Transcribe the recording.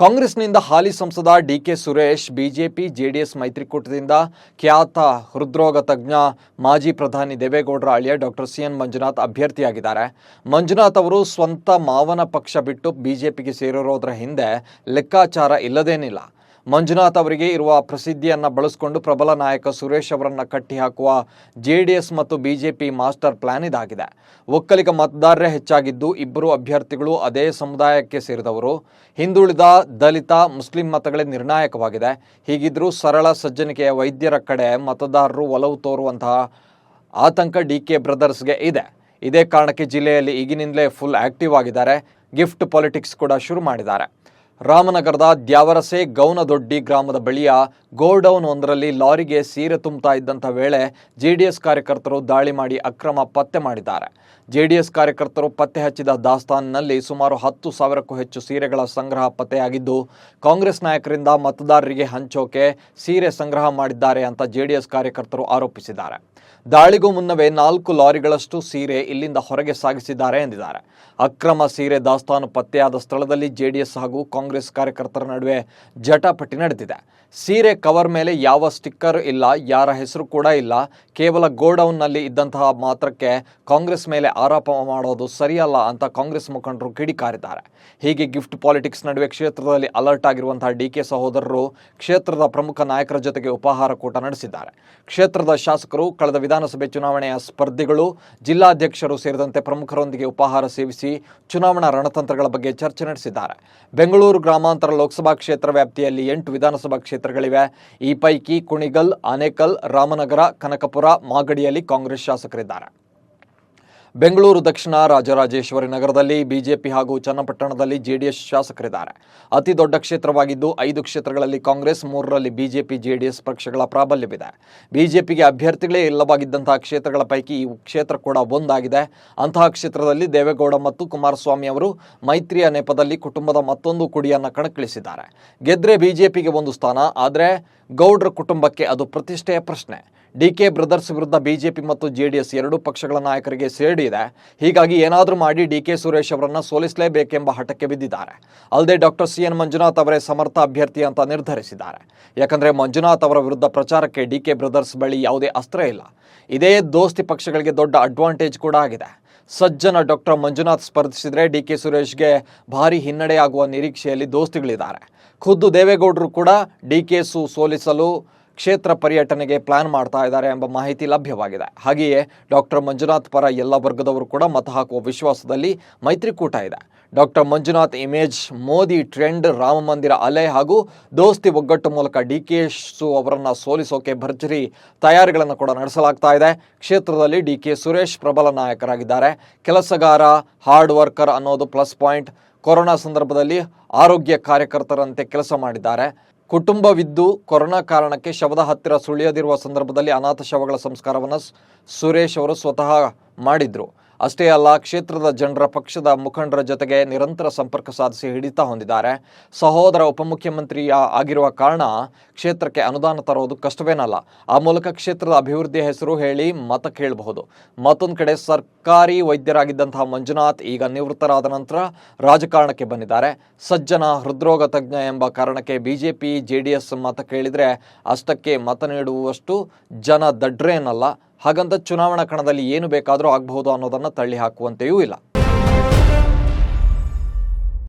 ಕಾಂಗ್ರೆಸ್ನಿಂದ ಹಾಲಿ ಸಂಸದ ಡಿಕೆ ಸುರೇಶ್, ಬಿಜೆಪಿ ಜೆಡಿಎಸ್ ಮೈತ್ರಿಕೂಟದಿಂದ ಖ್ಯಾತ ಹೃದ್ರೋಗ ತಜ್ಞ ಮಾಜಿ ಪ್ರಧಾನಿ ದೇವೇಗೌಡರ ಅಳಿಯ ಡಾಕ್ಟರ್ ಸಿ ಎನ್ ಮಂಜುನಾಥ್ ಅಭ್ಯರ್ಥಿಯಾಗಿದ್ದಾರೆ. ಮಂಜುನಾಥ್ ಅವರು ಸ್ವಂತ ಮಾವನ ಪಕ್ಷ ಬಿಟ್ಟು ಬಿಜೆಪಿಗೆ ಸೇರಿರೋದ್ರ ಹಿಂದೆ ಲೆಕ್ಕಾಚಾರ ಇಲ್ಲದೇನಿಲ್ಲ. ಮಂಜುನಾಥ್ ಅವರಿಗೆ ಇರುವ ಪ್ರಸಿದ್ಧಿಯನ್ನು ಬಳಸಿಕೊಂಡು ಪ್ರಬಲ ನಾಯಕ ಸುರೇಶ್ ಅವರನ್ನು ಕಟ್ಟಿಹಾಕುವ ಜೆಡಿಎಸ್ ಮತ್ತು ಬಿಜೆಪಿ ಮಾಸ್ಟರ್ ಪ್ಲಾನ್ ಇದಾಗಿದೆ. ಒಕ್ಕಲಿಗ ಮತದಾರರೇ ಹೆಚ್ಚಾಗಿದ್ದು ಇಬ್ಬರು ಅಭ್ಯರ್ಥಿಗಳು ಅದೇ ಸಮುದಾಯಕ್ಕೆ ಸೇರಿದವರು. ಹಿಂದುಳಿದ ದಲಿತ, ಮುಸ್ಲಿಂ ಮತಗಳೇ ನಿರ್ಣಾಯಕವಾಗಿದೆ. ಹೀಗಿದ್ರೂ ಸರಳ ಸಜ್ಜನಿಕೆಯ ವೈದ್ಯರ ಕಡೆ ಮತದಾರರು ಒಲವು ತೋರುವಂತಹ ಆತಂಕ ಡಿ ಕೆ ಬ್ರದರ್ಸ್ಗೆ ಇದೆ. ಇದೇ ಕಾರಣಕ್ಕೆ ಜಿಲ್ಲೆಯಲ್ಲಿ ಈಗಿನಿಂದಲೇ ಫುಲ್ ಆಕ್ಟಿವ್ ಆಗಿದ್ದಾರೆ. ಗಿಫ್ಟ್ ಪಾಲಿಟಿಕ್ಸ್ ಕೂಡ ಶುರು ಮಾಡಿದ್ದಾರೆ. ರಾಮನಗರದ ದ್ಯಾವರಸೆ ಗೌನದೊಡ್ಡಿ ಗ್ರಾಮದ ಬಳಿಯ ಗೋಡೌನ್ ಒಂದರಲ್ಲಿ ಲಾರಿಗೆ ಸೀರೆ ತುಂಬುತ್ತಾ ಇದ್ದಂಥ ವೇಳೆ ಜೆಡಿಎಸ್ ಕಾರ್ಯಕರ್ತರು ದಾಳಿ ಮಾಡಿ ಅಕ್ರಮ ಪತ್ತೆ ಮಾಡಿದ್ದಾರೆ. ಜೆಡಿಎಸ್ ಕಾರ್ಯಕರ್ತರು ಪತ್ತೆ ಹಚ್ಚಿದ ದಾಸ್ತಾನಿನಲ್ಲಿ ಸುಮಾರು ಹತ್ತು ಸಾವಿರಕ್ಕೂ ಹೆಚ್ಚು ಸೀರೆಗಳ ಸಂಗ್ರಹ ಪತ್ತೆಯಾಗಿದ್ದು, ಕಾಂಗ್ರೆಸ್ ನಾಯಕರಿಂದ ಮತದಾರರಿಗೆ ಹಂಚೋಕೆ ಸೀರೆ ಸಂಗ್ರಹ ಮಾಡಿದ್ದಾರೆ ಅಂತ ಜೆಡಿಎಸ್ ಕಾರ್ಯಕರ್ತರು ಆರೋಪಿಸಿದ್ದಾರೆ. ದಾಳಿಗೂ ಮುನ್ನವೇ ನಾಲ್ಕು ಲಾರಿಗಳಷ್ಟು ಸೀರೆ ಇಲ್ಲಿಂದ ಹೊರಗೆ ಸಾಗಿಸಿದ್ದಾರೆ ಎಂದಿದ್ದಾರೆ. ಅಕ್ರಮ ಸೀರೆ ದಾಸ್ತಾನು ಪತ್ತೆಯಾದ ಸ್ಥಳದಲ್ಲಿ ಜೆಡಿಎಸ್ ಹಾಗೂ ಕಾಂಗ್ರೆಸ್ ಕಾರ್ಯಕರ್ತರ ನಡುವೆ ಜಟಾಪಟಿ ನಡೆದಿದೆ. ಸೀರೆ ಕವರ್ ಮೇಲೆ ಯಾವ ಸ್ಟಿಕ್ಕರ್ ಇಲ್ಲ, ಯಾರ ಹೆಸರು ಕೂಡ ಇಲ್ಲ, ಕೇವಲ ಗೋಡೌನ್ನಲ್ಲಿ ಇದ್ದಂತಹ ಮಾತ್ರಕ್ಕೆ ಕಾಂಗ್ರೆಸ್ ಮೇಲೆ ಆರೋಪ ಮಾಡೋದು ಸರಿಯಲ್ಲ ಅಂತ ಕಾಂಗ್ರೆಸ್ ಮುಖಂಡರು ಕಿಡಿಕಾರಿದ್ದಾರೆ. ಹೀಗೆ ಗಿಫ್ಟ್ ಪಾಲಿಟಿಕ್ಸ್ ನಡುವೆ ಕ್ಷೇತ್ರದಲ್ಲಿ ಅಲರ್ಟ್ ಆಗಿರುವಂತಹ ಡಿ ಕೆ ಸಹೋದರರು ಕ್ಷೇತ್ರದ ಪ್ರಮುಖ ನಾಯಕರ ಜೊತೆಗೆ ಉಪಹಾರ ಕೂಟ ನಡೆಸಿದ್ದಾರೆ. ಕ್ಷೇತ್ರದ ಶಾಸಕರು ಕಳೆದ ವಿಧಾನಸಭೆ ಚುನಾವಣೆಯ ಸ್ಪರ್ಧಿಗಳು, ಜಿಲ್ಲಾಧ್ಯಕ್ಷರು ಸೇರಿದಂತೆ ಪ್ರಮುಖರೊಂದಿಗೆ ಉಪಹಾರ ಸೇವಿಸಿ ಚುನಾವಣಾ ರಣತಂತ್ರಗಳ ಬಗ್ಗೆ ಚರ್ಚೆ ನಡೆಸಿದ್ದಾರೆ. ಬೆಂಗಳೂರು ಗ್ರಾಮಾಂತರ ಲೋಕಸಭಾ ಕ್ಷೇತ್ರ ವ್ಯಾಪ್ತಿಯಲ್ಲಿ ಎಂಟು ವಿಧಾನಸಭಾ ಕ್ಷೇತ್ರಗಳಿವೆ. ಈ ಪೈಕಿ ಕುಣಿಗಲ್, ಆನೇಕಲ್, ರಾಮನಗರ, ಕನಕಪುರ, ಮಾಗಡಿಯಲ್ಲಿ ಕಾಂಗ್ರೆಸ್ ಶಾಸಕರಿದ್ದಾರೆ. ಬೆಂಗಳೂರು ದಕ್ಷಿಣ ರಾಜರಾಜೇಶ್ವರಿ ನಗರದಲ್ಲಿ ಬಿಜೆಪಿ ಹಾಗೂ ಚನ್ನಪಟ್ಟಣದಲ್ಲಿ ಜೆಡಿಎಸ್ ಶಾಸಕರಿದ್ದಾರೆ. ಅತಿ ದೊಡ್ಡ ಕ್ಷೇತ್ರವಾಗಿದ್ದು ಐದು ಕ್ಷೇತ್ರಗಳಲ್ಲಿ ಕಾಂಗ್ರೆಸ್, ಮೂರರಲ್ಲಿ ಬಿಜೆಪಿ, ಜೆಡಿಎಸ್ ಪಕ್ಷಗಳ ಪ್ರಾಬಲ್ಯವಿದೆ. ಬಿಜೆಪಿಗೆ ಅಭ್ಯರ್ಥಿಗಳೇ ಇಲ್ಲವಾಗಿದ್ದಂತಹ ಕ್ಷೇತ್ರಗಳ ಪೈಕಿ ಈ ಕ್ಷೇತ್ರ ಕೂಡ ಒಂದಾಗಿದೆ. ಅಂತಹ ಕ್ಷೇತ್ರದಲ್ಲಿ ದೇವೇಗೌಡ ಮತ್ತು ಕುಮಾರಸ್ವಾಮಿ ಅವರು ಮೈತ್ರಿಯ ನೆಪದಲ್ಲಿ ಕುಟುಂಬದ ಮತ್ತೊಂದು ಕುಡಿಯನ್ನ ಕಣಕ್ಕಿಳಿಸಿದ್ದಾರೆ. ಗೆದ್ರೆ ಬಿಜೆಪಿಗೆ ಒಂದು ಸ್ಥಾನ, ಆದರೆ ಗೌಡ್ರ ಕುಟುಂಬಕ್ಕೆ ಅದು ಪ್ರತಿಷ್ಠೆಯ ಪ್ರಶ್ನೆ. ಡಿಕೆ ಬ್ರದರ್ಸ್ ವಿರುದ್ಧ ಬಿಜೆಪಿ ಮತ್ತು ಜೆಡಿಎಸ್ ಎರಡೂ ಪಕ್ಷಗಳ ನಾಯಕರಿಗೆ ಸೇಡಿ ಇದೆ. ಹೀಗಾಗಿ ಏನಾದರೂ ಮಾಡಿ ಡಿ ಕೆ ಸುರೇಶ್ ಅವರನ್ನು ಸೋಲಿಸಲೇಬೇಕೆಂಬ ಹಠಕ್ಕೆ ಬಿದ್ದಿದ್ದಾರೆ. ಅಲ್ಲದೆ ಡಾಕ್ಟರ್ ಸಿ ಎನ್ ಮಂಜುನಾಥ್ ಅವರೇ ಸಮರ್ಥ ಅಭ್ಯರ್ಥಿ ಅಂತ ನಿರ್ಧರಿಸಿದ್ದಾರೆ. ಯಾಕಂದರೆ ಮಂಜುನಾಥ್ ಅವರ ವಿರುದ್ಧ ಪ್ರಚಾರಕ್ಕೆ ಡಿ ಕೆ ಬ್ರದರ್ಸ್ ಬಳಿ ಯಾವುದೇ ಅಸ್ತ್ರ ಇಲ್ಲ. ಇದೇ ದೋಸ್ತಿ ಪಕ್ಷಗಳಿಗೆ ದೊಡ್ಡ ಅಡ್ವಾಂಟೇಜ್ ಕೂಡ ಆಗಿದೆ. ಸಜ್ಜನ ಡಾಕ್ಟರ್ ಮಂಜುನಾಥ್ ಸ್ಪರ್ಧಿಸಿದರೆ ಡಿ ಕೆ ಸುರೇಶ್ಗೆ ಭಾರಿ ಹಿನ್ನಡೆಯಾಗುವ ನಿರೀಕ್ಷೆಯಲ್ಲಿ ದೋಸ್ತಿಗಳಿದ್ದಾರೆ. ಖುದ್ದು ದೇವೇಗೌಡರು ಕೂಡ ಡಿ ಕೆ ಸು ಸೋಲಿಸಲು ಕ್ಷೇತ್ರ ಪರ್ಯಟನೆಗೆ ಪ್ಲಾನ್ ಮಾಡ್ತಾ ಇದ್ದಾರೆ ಎಂಬ ಮಾಹಿತಿ ಲಭ್ಯವಾಗಿದೆ. ಹಾಗೆಯೇ ಡಾಕ್ಟರ್ ಮಂಜುನಾಥ್ ಪರ ಎಲ್ಲ ವರ್ಗದವರು ಕೂಡ ಮತ ಹಾಕುವ ವಿಶ್ವಾಸದಲ್ಲಿ ಮೈತ್ರಿಕೂಟ ಇದೆ. Doctor Manjunath image, Modi trend, Ram Mandir ಅಲೆ ಹಾಗೂ ದೋಸ್ತಿ ಒಗ್ಗಟ್ಟು ಮೂಲಕ ಡಿ ಕೆ ಸು ಅವರನ್ನು ಸೋಲಿಸೋಕೆ ಭರ್ಜರಿ ತಯಾರಿಗಳನ್ನು ಕೂಡ ನಡೆಸಲಾಗ್ತಾ ಇದೆ. ಕ್ಷೇತ್ರದಲ್ಲಿ ಡಿ ಕೆ ಸುರೇಶ್ ಪ್ರಬಲ ನಾಯಕರಾಗಿದ್ದಾರೆ. ಕೆಲಸಗಾರ, ಹಾರ್ಡ್ ವರ್ಕರ್ ಅನ್ನೋದು ಪ್ಲಸ್ ಪಾಯಿಂಟ್. ಕೊರೋನಾ ಸಂದರ್ಭದಲ್ಲಿ ಆರೋಗ್ಯ ಕಾರ್ಯಕರ್ತರಂತೆ ಕೆಲಸ ಮಾಡಿದ್ದಾರೆ. ಕುಟುಂಬವಿದ್ದು ಕೊರೋನಾ ಕಾರಣಕ್ಕೆ ಶವದ ಹತ್ತಿರ ಸುಳಿಯದಿರುವ ಸಂದರ್ಭದಲ್ಲಿ ಅನಾಥ ಶವಗಳ ಸಂಸ್ಕಾರವನ್ನು ಸುರೇಶ್ ಅವರು ಸ್ವತಃ ಮಾಡಿದ್ರು. ಅಷ್ಟೇ ಅಲ್ಲ, ಕ್ಷೇತ್ರದ ಜನರ ಪಕ್ಷದ ಮುಖಂಡರ ಜೊತೆಗೆ ನಿರಂತರ ಸಂಪರ್ಕ ಸಾಧಿಸಿ ಹಿಡಿತ ಹೊಂದಿದ್ದಾರೆ. ಸಹೋದರ ಉಪಮುಖ್ಯಮಂತ್ರಿ ಆಗಿರುವ ಕಾರಣ ಕ್ಷೇತ್ರಕ್ಕೆ ಅನುದಾನ ತರೋದು ಕಷ್ಟವೇನಲ್ಲ. ಆ ಮೂಲಕ ಕ್ಷೇತ್ರದ ಅಭಿವೃದ್ಧಿಯ ಹೆಸರು ಹೇಳಿ ಮತ ಕೇಳಬಹುದು. ಮತ್ತೊಂದು ಕಡೆ ಸರ್ಕಾರಿ ವೈದ್ಯರಾಗಿದ್ದಂತಹ ಮಂಜುನಾಥ್ ಈಗ ನಿವೃತ್ತರಾದ ನಂತರ ರಾಜಕಾರಣಕ್ಕೆ ಬಂದಿದ್ದಾರೆ. ಸಜ್ಜನ ಹೃದ್ರೋಗ ತಜ್ಞ ಎಂಬ ಕಾರಣಕ್ಕೆ ಬಿಜೆಪಿ, ಜೆಡಿಎಸ್ ಮತ ಕೇಳಿದರೆ ಅಷ್ಟಕ್ಕೆ ಮತ ನೀಡುವಷ್ಟು ಜನ ದಡ್ರೇನಲ್ಲ ಹಾಗಂತ ಚುನಾವಣಾ ಕಣದಲ್ಲಿ ಏನು ಬೇಕಾದರೂ ಆಗಬಹುದು ಅನ್ನೋದನ್ನು ತಳ್ಳಿ ಹಾಕುವಂತೆಯೂ ಇಲ್ಲ.